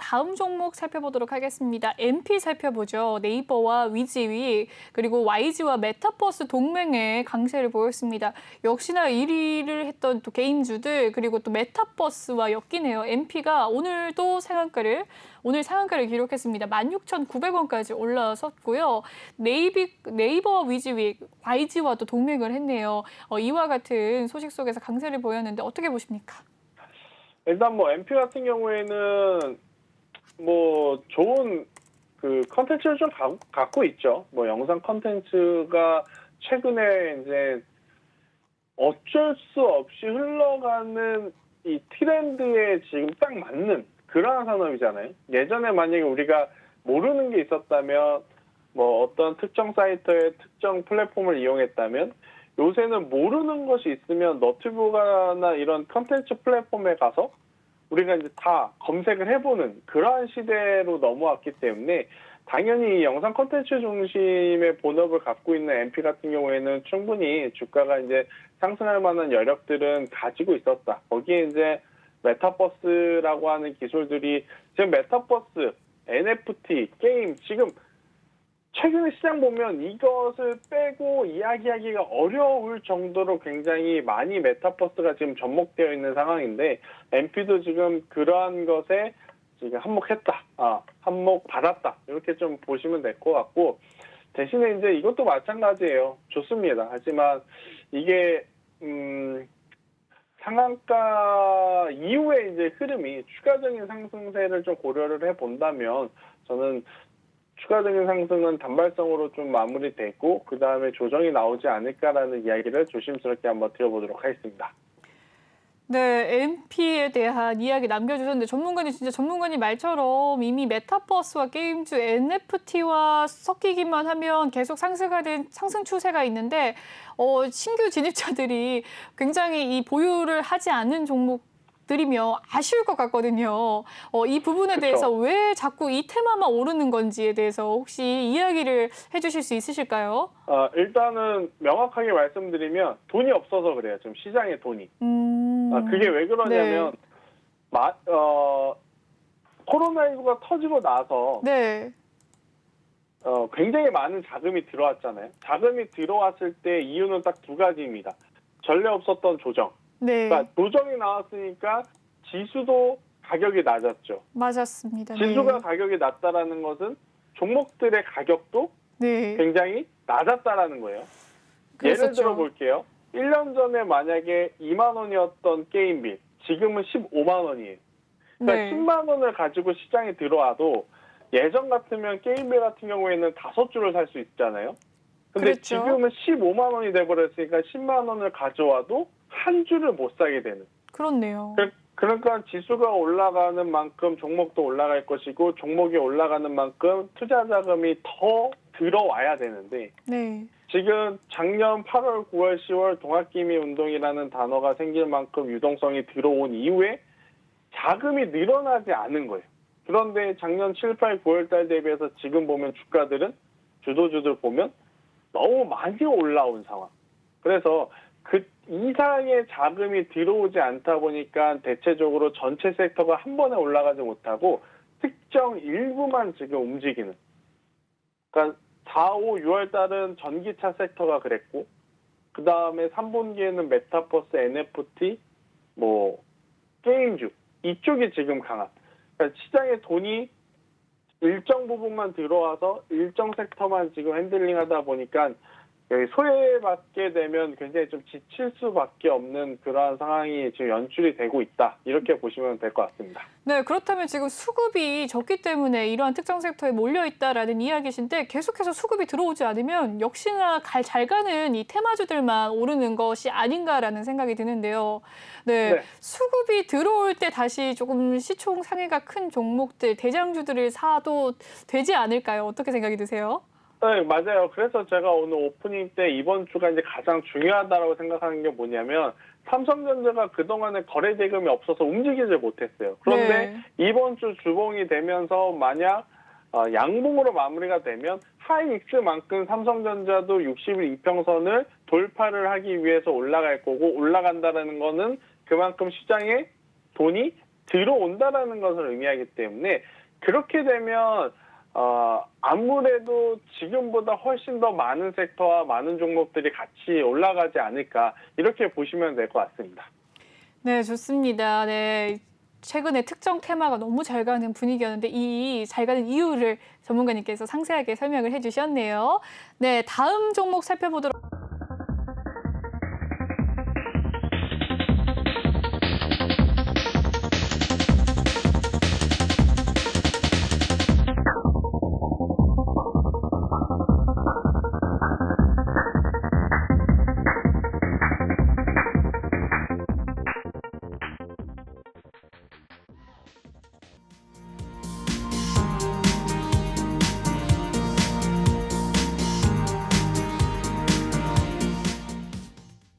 다음 종목 살펴보도록 하겠습니다. MP 살펴보죠. 네이버와 위지위 그리고 YG와 메타버스 동맹의 강세를 보였습니다. 역시나 1위를 했던 또 게임주들 그리고 또 메타버스와 엮이네요. MP가 오늘도 상한가를 오늘 상한가를 기록했습니다. 16,900원까지 올라섰고요. 네이비, 네이버와 위지위, YG와 또 동맹을 했네요. 어, 이와 같은 소식 속에서 강세를 보였는데 어떻게 보십니까? 일단 뭐 MP 같은 경우에는 뭐 좋은 그 컨텐츠를 좀 가- 갖고 있죠. 뭐 영상 컨텐츠가 최근에 이제 어쩔 수 없이 흘러가는 이 트렌드에 지금 딱 맞는 그러한 산업이잖아요. 예전에 만약에 우리가 모르는 게 있었다면 뭐 어떤 특정 사이트의 특정 플랫폼을 이용했다면 요새는 모르는 것이 있으면 너튜브나 이런 컨텐츠 플랫폼에 가서 우리가 이제 다 검색을 해보는 그러한 시대로 넘어왔기 때문에 당연히 이 영상 컨텐츠 중심의 본업을 갖고 있는 MP 같은 경우에는 충분히 주가가 이제 상승할 만한 여력들은 가지고 있었다. 거기에 이제 메타버스라고 하는 기술들이 지금 메타버스, NFT, 게임 지금 최근에 시장 보면 이것을 빼고 이야기하기가 어려울 정도로 굉장히 많이 메타버스가 지금 접목되어 있는 상황인데 MP도 지금 그러한 것에 지금 한몫했다, 아, 한몫 받았다 이렇게 좀 보시면 될 것 같고 대신에 이제 이것도 마찬가지예요. 좋습니다. 하지만 이게 음, 상한가 이후에 이제 흐름이 추가적인 상승세를 좀 고려를 해 본다면 저는 추가적인 상승은 단발성으로 좀 마무리되고 그 다음에 조정이 나오지 않을까라는 이야기를 조심스럽게 한번 드려보도록 하겠습니다. 네, MP에 대한 이야기 남겨주셨는데 전문가님 진짜 전문가님 말처럼 이미 메타버스와 게임주 NFT와 섞이기만 하면 계속 상승하는 상승 추세가 있는데 어, 신규 진입자들이 굉장히 이 보유를 하지 않는 종목 들이며 아쉬울 것 같거든요. 어, 이 부분에 그쵸. 대해서 왜 자꾸 이 테마만 오르는 건지에 대해서 혹시 이야기를 해주실 수 있으실까요? 어, 일단은 명확하게 말씀드리면 돈이 없어서 그래요. 지금 시장에 돈이. 음, 아, 그게 왜 그러냐면 마, 어, 코로나19가 터지고 나서 네, 어, 굉장히 많은 자금이 들어왔잖아요. 자금이 들어왔을 때 이유는 딱 두 가지입니다. 전례 없었던 조정. 네, 그러니까 조정이 나왔으니까 지수도 가격이 낮았죠. 맞았습니다. 지수가 네. 가격이 낮다라는 것은 종목들의 가격도 네. 굉장히 낮았다라는 거예요. 예를 그랬었죠. 들어 볼게요. 1년 전에 만약에 2만 원이었던 게임비 지금은 15만 원이에요. 그러니까 네. 10만 원을 가지고 시장에 들어와도 예전 같으면 게임비 같은 경우에는 다섯 줄을 살 수 있잖아요. 근데 그렇죠. 지금은 15만 원이 돼버렸으니까 10만 원을 가져와도 한 줄을 못 사게 되는. 그렇네요. 그- 그러니까 지수가 올라가는 만큼 종목도 올라갈 것이고 종목이 올라가는 만큼 투자 자금이 더 들어와야 되는데 네. 지금 작년 8월, 9월, 10월 동학기미 운동이라는 단어가 생길 만큼 유동성이 들어온 이후에 자금이 늘어나지 않은 거예요. 그런데 작년 7, 8, 9월 달 대비해서 지금 보면 주가들은 주도주들 보면 너무 많이 올라온 상황. 그래서 그 이상의 자금이 들어오지 않다 보니까 대체적으로 전체 섹터가 한 번에 올라가지 못하고 특정 일부만 지금 움직이는. 그러니까 4, 5, 6월 달은 전기차 섹터가 그랬고 그 다음에 3분기에는 메타버스, NFT, 뭐 게임주 이쪽이 지금 강한. 그러니까 시장에 돈이 일정 부분만 들어와서 일정 섹터만 지금 핸들링 하다 보니까 여기 소외 받게 되면 굉장히 좀 지칠 수밖에 없는 그러한 상황이 지금 연출이 되고 있다 이렇게 보시면 될 것 같습니다. 네, 그렇다면 지금 수급이 적기 때문에 이러한 특정 섹터에 몰려 있다라는 이야기신데 계속해서 수급이 들어오지 않으면 역시나 갈, 잘 가는 이 테마주들만 오르는 것이 아닌가라는 생각이 드는데요. 네, 네. 수급이 들어올 때 다시 조금 시총 상해가 큰 종목들, 대장주들을 사도 되지 않을까요? 어떻게 생각이 드세요? 네, 맞아요. 그래서 제가 오늘 오프닝 때 이번 주가 이제 가장 중요하다라고 생각하는 게 뭐냐면 삼성전자가 그동안에 거래 대금이 없어서 움직이지 못했어요. 그런데 네. 이번 주 주봉이 되면서 만약 어, 양봉으로 마무리가 되면 하이익스만큼 삼성전자도 60일 이평선을 돌파를 하기 위해서 올라갈 거고 올라간다라는 거는 그만큼 시장에 돈이 들어온다라는 것을 의미하기 때문에 그렇게 되면 어, 아무래도 지금보다 훨씬 더 많은 섹터와 많은 종목들이 같이 올라가지 않을까 이렇게 보시면 될 것 같습니다. 네, 좋습니다. 네. 최근에 특정 테마가 너무 잘 가는 분위기였는데 이 잘 가는 이유를 전문가님께서 상세하게 설명을 해주셨네요. 네, 다음 종목 살펴보도록.